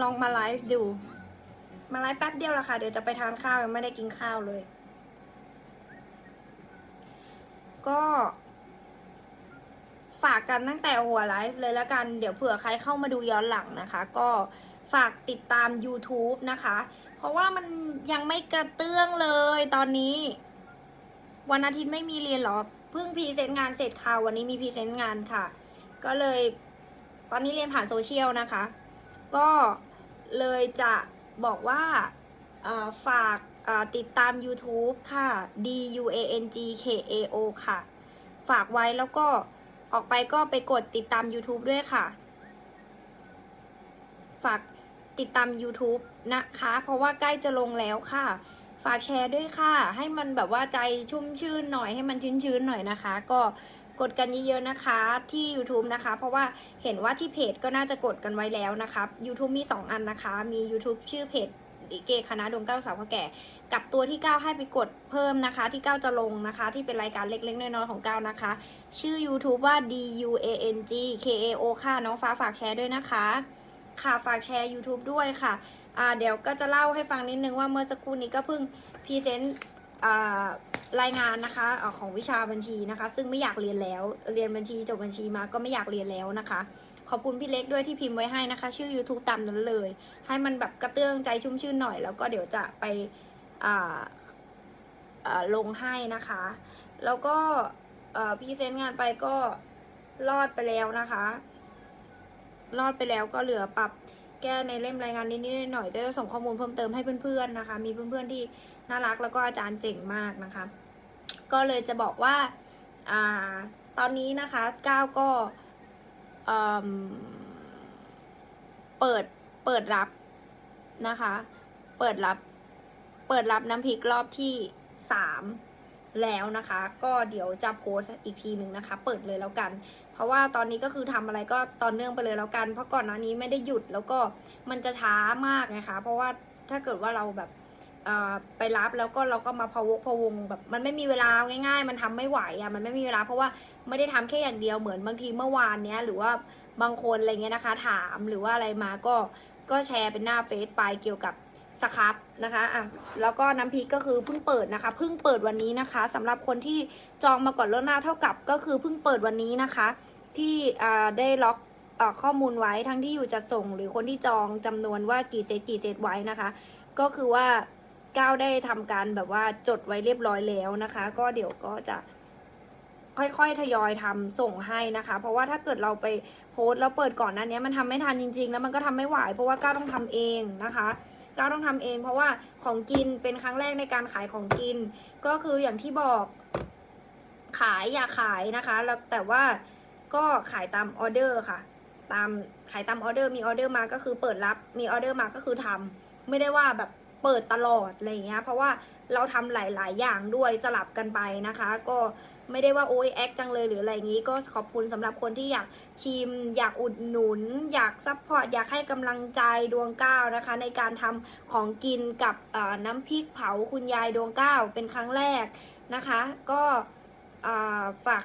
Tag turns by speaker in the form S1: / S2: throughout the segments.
S1: ลองมาไลฟ์ดู มาไลฟ์แป๊บเดียวละค่ะ เดี๋ยวจะไปทานข้าวยังไม่ได้กินข้าวเลย ก็ฝากกันตั้งแต่หัวไลฟ์เลยแล้วกัน เดี๋ยวเผื่อใครเข้ามาดูย้อนหลังนะคะ ก็ฝากติดตาม YouTube นะคะ เพราะว่ามันยังไม่กระเตื้องเลยตอนนี้ วันอาทิตย์ไม่มีเรียนหรอเพิ่งพรีเซนต์งานเสร็จค่ะวันนี้มีพรีเซนต์งานค่ะ ก็เลย ตอนนี้เรียนผ่านโซเชียลนะคะ ก็เลยจะบอกว่าฝากติดตาม YouTube ค่ะ D U A N G K A O ค่ะ ฝากไว้แล้วก็ออกไปก็ไปกดติดตาม YouTube ด้วยค่ะ ฝากติดตาม YouTube นะคะ เพราะว่าใกล้จะลงแล้วค่ะ ฝากแชร์ด้วยค่ะ ให้มันแบบว่าใจชุ่มชื่นหน่อยให้มันชื้นๆหน่อยนะคะ ก็ กดกันเยอะๆนะคะที่ YouTube นะคะ เพราะว่าเห็นว่าที่เพจก็น่าจะกดกันไว้แล้วนะคะ YouTube มี 2 อันนะคะ มี YouTube ชื่อเพจลิเกคณะดวงเก้าสาวพ่อแก่ กับตัวที่ 9 ให้ไปกดเพิ่มนะคะ ที่ 9 จะลงนะคะ ที่เป็นรายการเล็กๆ น้อยๆของ 9 นะคะ ชื่อ YouTube ว่า D U A N G K A O ค่ะน้องฟ้าฝากแชร์ด้วยนะคะค่ะฝากแชร์ YouTube ด้วยค่ะอ่าเดี๋ยวก็จะเล่าให้ฟังนิดนึงว่าเมื่อสักครู่นี้ก็เพิ่งพรีเซนต์อ่า รายงานนะคะของวิชาบัญชีนะคะ ซึ่งไม่อยากเรียนแล้ว เรียนบัญชีจบบัญชีมาก็ไม่อยากเรียนแล้วนะคะ ขอบคุณพี่เล็กด้วยที่พิมพ์ไว้ให้นะคะ ชื่อ YouTube ตามนั้นเลย ให้มันแบบกระเตื้องใจชุ่มชื่นหน่อย แล้วก็เดี๋ยวจะไปลงให้นะคะ แล้วก็เอ่อพรีเซนต์งานไปก็รอดไปแล้วนะคะ รอดไปแล้วก็เหลือปรับ แก้ในเล่มรายงานนิดๆหน่อยๆก็จะส่งข้อมูลเพิ่มเติมให้เพื่อนๆนะคะ มีเพื่อนๆที่น่ารักแล้วก็อาจารย์เจ๋งมากนะคะ ก็เลยจะบอกว่าอตอนนี้นะคะก้าวก็เอิ่มเปิดเปิดรับนะคะ เปิดรับเปิดรับน้ำพริกรอบที่สาม แล้วนะคะ ก็เดี๋ยวจะโพสอีกทีหนึ่งนะคะ เปิดเลยแล้วกัน เพราะว่าตอนนี้ก็คือทำอะไรก็ตอนเนื่องไปเลยแล้วกัน เพราะก่อนหน้านี้ไม่ได้หยุดแล้วก็มันจะช้ามากนะคะ เพราะว่าถ้าเกิดว่าเราแบบไปรับแล้วก็เราก็มาพะวกพะวงแบบมันไม่มีเวลาง่าย ๆ มันทำไม่ไหวอะ่ะมันไม่มีเวลาเพราะว่าไม่ได้ทำแค่อย่างเดียวเหมือนบางทีเมื่อวานเนี้ยหรือว่าบางคนอะไรเงี้ยนะคะ ถามหรือว่าอะไรมาก็ก็แชร์เป็นหน้าเฟซไปเกี่ยวกับ สครับนะคะอะแล้วก็น้ำพริกก็คือเพิ่งเปิดนะคะ เพิ่งเปิดวันนี้นะคะสำหรับคนที่จองมาก่อนล่วงหน้าเท่ากับก็คือเพิ่งเปิดวันนี้นะคะ ที่อ่าได้ล็อกข้อมูลไว้ทั้งที่อยู่จะส่ง หรือคนที่จองจำนวนว่ากี่เซตกี่เซตไว้นะคะ ก็คือว่าก้าวได้ทำการแบบว่าจดไว้เรียบร้อยแล้วนะคะ ก็เดี๋ยวก็จะค่อยๆ ทยอยทำส่งให้นะคะ เพราะว่าถ้าเกิดเราไปโพสต์แล้วเปิดก่อนนั้นเนี้ยมันทำไม่ทันจริง ๆ แล้วมันก็ทำไม่ไหวเพราะว่าก้าวต้องทำเองนะคะ ก้าวต้องทำเอง เพราะว่าของกินเป็นครั้งแรกในการขายของกิน ก็คืออย่างที่บอกขายอย่าขายนะคะแล้วแต่ว่าก็ขายตามออเดอร์ค่ะ ตามขายตามออเดอร์มีออเดอร์มาก็คือเปิดรับมีออเดอร์มาก็คือทำไม่ได้ว่าแบบเปิดตลอดอะไรเงี้ยเพราะว่าเราทำหลาย ๆ อย่างด้วยสลับกันไปนะคะ ก็ ไม่ได้ว่าโอ้ยแอคจังเลยหรืออะไรอย่างงี้ ก็ขอบคุณสำหรับคนที่อยากชิม อยากอุดหนุน อยากซัพพอร์ตอยากให้กำลังใจดวงก้าวนะคะ ในการทำของกินกับน้ำพริกเผาคุณยายดวงก้าวเป็นครั้งแรกนะคะ ก็ฝาก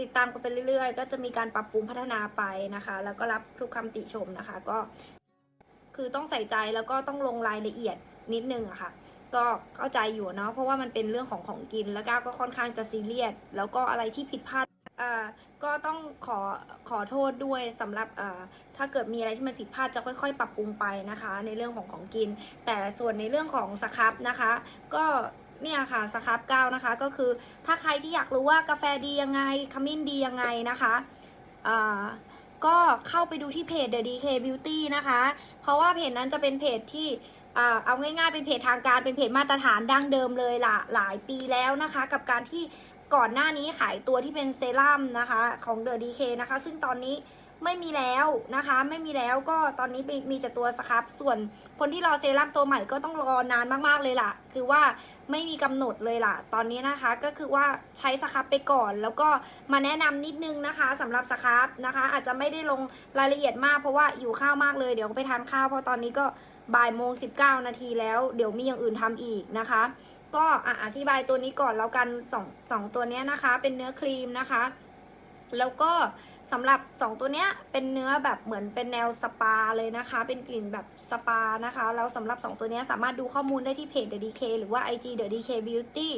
S1: ติดตามกันไปเรื่อยๆ ก็จะมีการปรับปรุงพัฒนาไปนะคะ แล้วก็รับทุกคำติชมนะคะ ก็คือต้องใส่ใจแล้วก็ต้องลงรายละเอียดนิดนึงอะค่ะ ก็เข้าใจอยู่เนาะเพราะว่ามันเป็นเรื่องของของกินแล้วก้าวก็ค่อนข้างจะซีเรียสแล้วก็อะไรที่ผิดพลาดอ่าก็ต้องขอขอโทษด้วยสำหรับอ่าถ้าเกิดมีอะไรที่มันผิดพลาดจะค่อยๆ ปรับปรุงไปนะคะ ในเรื่องของของกิน แต่ส่วนในเรื่องของสครับนะคะ ก็เนี่ยค่ะสครับก้าวนะคะ ก็คือถ้าใครที่อยากรู้ว่ากาแฟดียังไงขมิ้นดียังไงนะคะอ่าก็เข้าไปดูที่เพจ The DK Beauty นะคะ เพราะว่าเพจนั้นจะเป็นเพจที่ เอาง่ายๆเป็นเพจทางการเป็นเพจมาตรฐานดั้งเดิมเลยล่ะหลายปีแล้วนะคะ กับการที่ก่อนหน้านี้ขายตัวที่เป็นเซรั่มนะคะ ของเดอะดีเคนะคะ ซึ่งตอนนี้ ไม่มีแล้วนะคะ ไม่มีแล้วก็ตอนนี้มีแต่ตัวสครับส่วนคนที่รอเซรั่มตัวใหม่ก็ต้องรอนานมากๆเลยล่ะ คือว่าไม่มีกำหนดเลยล่ะ ตอนนี้นะคะก็คือว่าใช้สครับไปก่อน แล้วก็มาแนะนำนิดนึงนะคะสำหรับสครับนะคะ อาจจะไม่ได้ลงรายละเอียดมากเพราะว่าอยู่ข้าวมากเลยเดี๋ยวไปทานข้าวเพราะตอนนี้ก็บ่ายโมงสิบเก้านาทีแล้ว เดี๋ยวมีอย่างอื่นทำอีกนะคะ ก็อะอธิบายตัวนี้ก่อนแล้วกันสองสองตัวเนี้ยนะคะ เป็นเนื้อครีมนะคะ แล้วก็สำหรับ 2 ตัวเนี้ยเป็นเนื้อแบบเหมือนเป็นแนวสปาเลยนะคะ เป็นกลิ่นแบบสปานะคะแล้วสำหรับ 2 ตัวเนี้ยสามารถดูข้อมูลได้ที่เพจ The DK หรือว่า IG The DK Beauty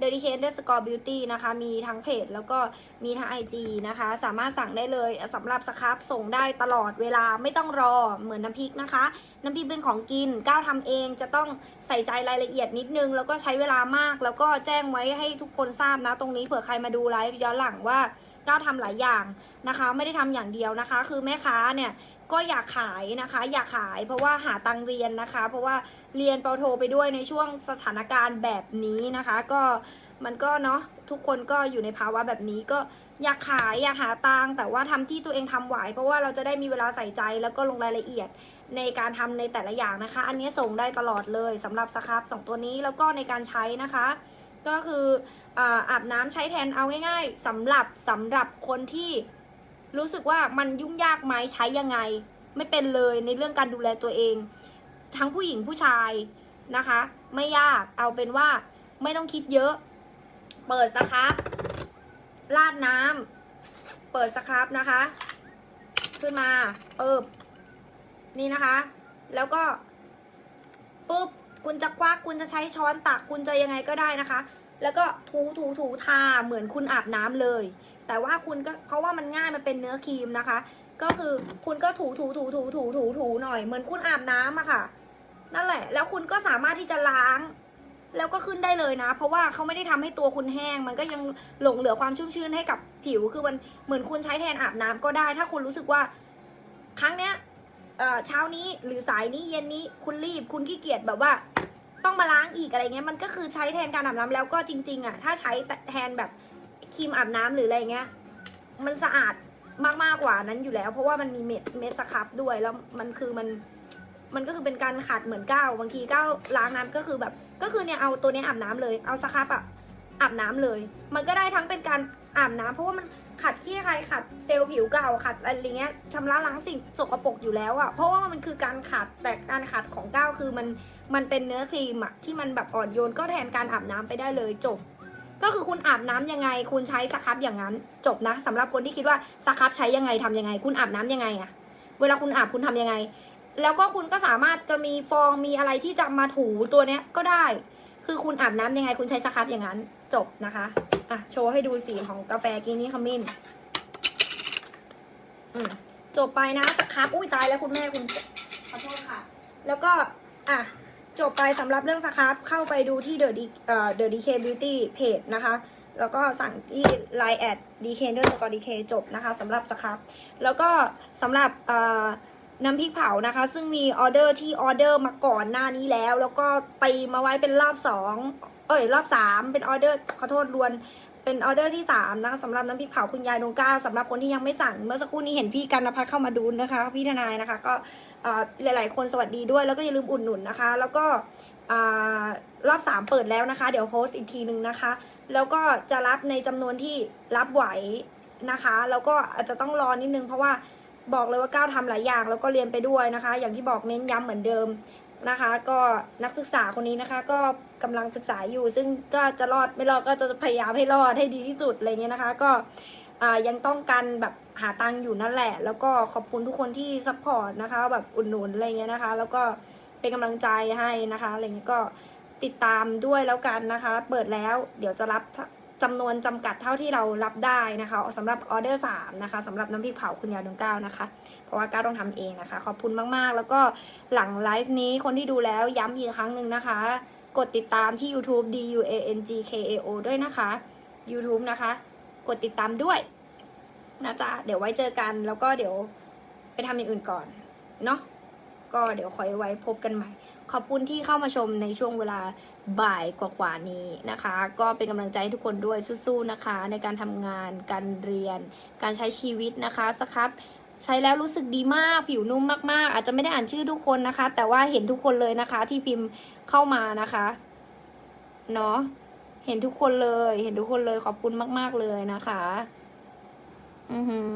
S1: The DK underscore beauty นะคะ มีทั้งเพจแล้วก็มีทั้ง IG นะคะ สามารถสั่งได้เลยสำหรับสครับส่งได้ตลอดเวลาไม่ต้องรอเหมือนน้ำพริกนะคะ น้ำพริกเป็นของกินก้าวทำเองจะต้องใส่ใจรายละเอียดนิดนึง แล้วก็ใช้เวลามากแล้วก็แจ้งไว้ให้ทุกคนทราบนะ ตรงนี้เผื่อใครมาดูไลฟ์ย้อนหลังว่า ก้าวทำหลายอย่างนะคะ ไม่ได้ทำอย่างเดียวนะคะ คือแม่ค้าเนี่ยก็อยากขายนะคะ อยากขายเพราะว่าหาตังเรียนนะคะ เพราะว่าเรียนปโทไปด้วยในช่วงสถานการณ์แบบนี้นะคะ ก็มันก็เนาะทุกคนก็อยู่ในภาวะแบบนี้ก็อยากขายอยากหาตังแต่ว่าทำที่ตัวเองทำไหวเพราะว่าเราจะได้มีเวลาใส่ใจแล้วก็ลงรายละเอียดในการทำในแต่ละอย่างนะคะ อันนี้ส่งได้ตลอดเลยสำหรับสครับสองตัวนี้แล้วก็ในการใช้นะคะ ก็คืออาบน้ำใช้แทนเอาง่าย ๆสำหรับสำหรับคนที่รู้สึกว่ามันยุ่งยากไหมใช้ยังไง ไม่เป็นเลยในเรื่องการดูแลตัวเอง ทั้งผู้หญิงผู้ชายนะคะ ไม่ยากเอาเป็นว่าไม่ต้องคิดเยอะ เปิดสครับราดน้ำเปิดสครับนะคะ ขึ้นมาเปิบนี่นะคะ แล้วก็ปุ๊บ คุณจะควักคุณจะใช้ช้อนตักคุณจะยังไงก็ได้นะคะ แล้วก็ถูถูถูทาเหมือนคุณอาบน้ำเลย แต่ว่าคุณก็เพราะว่ามันง่ายมันเป็นเนื้อครีมนะคะ ก็คือคุณก็ถูถูถูถูถูถูถูหน่อยเหมือนคุณอาบน้ำอะค่ะ นั่นแหละ แล้วคุณก็สามารถที่จะล้างแล้วก็ขึ้นได้เลยนะ เพราะว่าเขาไม่ได้ทำให้ตัวคุณแห้ง มันก็ยังหลงเหลือความชุ่มชื้นให้กับผิว คือมันเหมือนคุณใช้แทนอาบน้ำก็ได้ ถ้าคุณรู้สึกว่า ครั้งเนี้ย เช้านี้หรือสายนี้เย็นนี้คุณรีบคุณขี้เกียจแบบว่า ต้องมาล้างอีกอะไรเงี้ยมันก็คือใช้แทนการอาบน้ำแล้วก็จริง ๆ อะ ถ้าใช้แทนแบบครีมอาบน้ำหรืออะไรเงี้ยมันสะอาดมากมากๆกว่านั้นอยู่แล้ว เพราะว่ามันมีเม็ดเม็ดสครับด้วยแล้วมันคือมันมันก็คือเป็นการขัดเหมือนก้าวบางทีก้าวล้างน้ำก็คือแบบ ก็คือเนี่ยเอาตัวนี้อาบน้ำเลยเอาสครับอะอาบน้ำเลย มันก็ได้ทั้งเป็นการอาบน้ำเพราะว่ามัน ขัดขี้ใครขัดเซลล์ผิวเก่าขัดอะไรเงี้ยชำระล้างสิ่งสกปรกอยู่แล้วอะเพราะว่ามันคือการขัดแต่การขัดของก้าวคือมันมันเป็นเนื้อครีมอะที่มันแบบอ่อนโยนก็แทนการอาบน้ำไปได้เลยจบ ก็คือคุณอาบน้ำยังไง คุณใช้สครับอย่างนั้น จบนะสำหรับคนที่คิดว่าสครับใช้ยังไงทำยังไง คุณอาบน้ำยังไงอะเวลาคุณอาบคุณทำยังไง แล้วก็คุณก็สามารถจะมีฟองมีอะไรที่จะมาถูตัวเนี้ยก็ได้ คือคุณอาบน้ำยังไงคุณใช้สครับอย่างนั้นจบนะคะอะโชว์ให้ดูสีของกาแฟกินนี่ขมิ้นอืมจบไปนะสครับอุ้ยตายแล้วคุณแม่คุณขอโทษค่ะ แล้วก็อะจบไปสำหรับเรื่องสครับเข้าไปดูที่ The D เอ่อ The DK Beauty Page นะคะ แล้วก็สั่งที่ Line แอด DK เดอร์สกอร์ DK จบนะคะสำหรับสครับแล้วก็สำหรับเอ่อ น้ำพริกเผานะคะ ซึ่งมีออเดอร์ที่ออเดอร์มาก่อนหน้านี้แล้ว แล้วก็ตีมาไว้เป็นรอบสองเอ้ยรอบสามเป็นออเดอร์ขอโทษรวนเป็นออเดอร์ที่สามนะคะสำหรับน้ำพริกเผาคุณยายดวงก้าวสำหรับคนที่ยังไม่สั่ง เมื่อสักครู่นี้เห็นพี่กันนภัทเข้ามาดูนะคะ พี่ทนายนะคะ ก็หลาย ๆ คนสวัสดีด้วย แล้วก็อย่าลืมอุดหนุนนะคะ แล้วก็อรอบสามเปิดแล้วนะคะ เดี๋ยวโพสต์อีกทีนึงนะคะ แล้วก็จะรับในจำนวนที่รับไหวนะคะ แล้วก็อาจจะต้องรอนิดนึงเพราะว่า บอกเลยว่าก้าวทำหลายอย่างแล้วก็เรียนไปด้วยนะคะ อย่างที่บอกเน้นย้ำเหมือนเดิมนะคะ ก็นักศึกษาคนนี้นะคะ ก็กำลังศึกษาอยู่ ซึ่งก็จะรอดไม่รอดก็จะพยายามให้รอดให้ดีที่สุดอะไรเงี้ยนะคะ ก็ยังต้องการแบบหาตังค์อยู่นั่นแหละ แล้วก็ขอบคุณทุกคนที่ซัพพอร์ตนะคะ แบบอุดหนุนอะไรเงี้ยนะคะ แล้วก็เป็นกำลังใจให้นะคะอะไรเงี้ยก็ติดตามด้วยแล้วกันนะคะ เปิดแล้วเดี๋ยวจะรับ จำนวนจำกัดเท่าที่เรารับได้นะคะสำหรับออเดอร์3นะคะสำหรับน้ำพริกเผาคุณยายดวงก้าวนะคะ เพราะว่าก้าวต้องทำเองนะคะ ขอบคุณมากๆ แล้วก็หลังไลฟ์นี้คนที่ดูแล้วย้ำอีกครั้งหนึ่งนะคะ กดติดตามที่ YouTube D U A N G K A O ด้วยนะคะ YouTube นะคะ กดติดตามด้วยนะจ๊ะเดี๋ยวไว้เจอกันแล้วก็เดี๋ยวไปทำอย่างอื่นก่อนเนาะ ก็เดี๋ยวคอยไว้พบกันใหม่ ขอบคุณที่เข้ามาชมในช่วงเวลาบ่ายกว่าๆนี้นะคะ ก็เป็นกำลังใจให้ทุกคนด้วยสู้ๆนะคะ ในการทำงาน การเรียน การใช้ชีวิตนะคะสครับใช้แล้วรู้สึกดีมากผิวนุ่มมากๆ อาจจะไม่ได้อ่านชื่อทุกคนนะคะ แต่ว่าเห็นทุกคนเลยนะคะ ที่พิมพ์เข้ามานะคะเนาะเห็นทุกคนเลย เห็นทุกคนเลยขอบคุณมาก ๆ เลยนะคะ อือหือ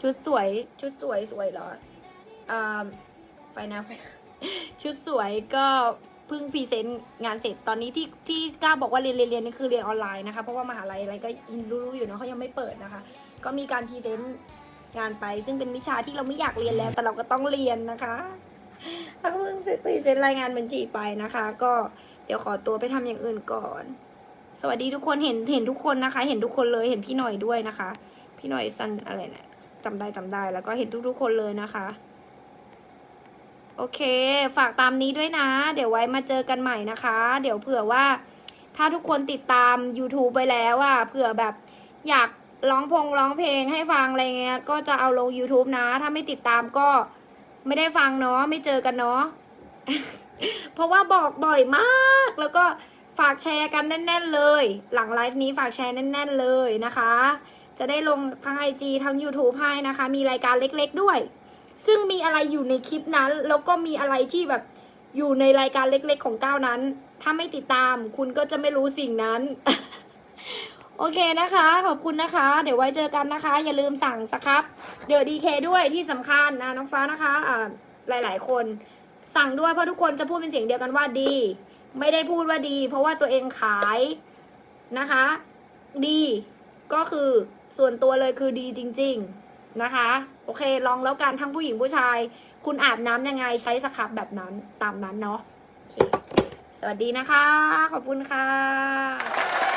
S1: ชุดสวย ชุดสวยสวยเหรออ่า ไฟนะชุดสวยก็เพิ่งพรีเซนต์งานเสร็จตอนนี้ที่ที่กล้าบอกว่าเรียนเรียนเรียนนี่คือเรียนออนไลน์นะคะ เพราะว่ามหาลัยอะไรก็รู้ๆอยู่เนาะเขายังไม่เปิดนะคะ ก็มีการพรีเซนต์งานไปซึ่งเป็นวิชาที่เราไม่อยากเรียนแล้ว แต่เราก็ต้องเรียนนะคะแล้วก็เพิ่งพรีเซนต์รายงานบัญชีไปนะคะ ก็เดี๋ยวขอตัวไปทำอย่างอื่นก่อน สวัสดีทุกคนเห็นเห็นทุกคนนะคะ เห็นทุกคนเลยเห็นพี่หน่อยด้วยนะคะ พี่หน่อยซันอะไรเนี่ยจำได้จำได้แล้วก็เห็นทุกๆคนเลยนะคะ โอเค ฝากตามนี้ด้วยนะ เดี๋ยวไว้มาเจอกันใหม่นะคะ เดี๋ยวเผื่อว่า ถ้าทุกคนติดตาม YouTube ไปแล้วอะเผื่อแบบอยากร้องพงร้องเพลงให้ฟังอะไรเงี้ย ก็จะเอาลง YouTube นะ ถ้าไม่ติดตามก็ไม่ได้ฟังเนาะ ไม่เจอกันเนาะ เพราะว่าบอกบ่อยมาก แล้วก็ฝากแชร์กันแน่น ๆ เลย หลังไลฟ์นี้ฝากแชร์แน่น ๆ เลยนะคะ จะได้ลงทั้ง IG ทั้ง YouTube ให้นะคะ มีรายการเล็ก ๆ ด้วย ซึ่งมีอะไรอยู่ในคลิปนั้น แล้วก็มีอะไรที่แบบอยู่ในรายการเล็กๆของก้าวนั้น ถ้าไม่ติดตามคุณก็จะไม่รู้สิ่งนั้น โอเคนะคะ ขอบคุณนะคะ เดี๋ยวไว้เจอกันนะคะ อย่าลืมสั่งสครับเดอะดีเคด้วยที่สำคัญนะน้องฟ้านะคะอ่าหลาย ๆ คนสั่งด้วยเพราะทุกคนจะพูดเป็นเสียงเดียวกันว่าดี ไม่ได้พูดว่าดี เพราะว่าตัวเองขายนะคะ ดีก็คือส่วนตัวเลยคือดีจริง ๆ นะคะ โอเค ลองแล้วกันทั้งผู้หญิงผู้ชาย คุณอาบน้ำยังไงใช้สครับแบบนั้นตามนั้นเนาะโอเคสวัสดีนะคะ ขอบคุณค่ะ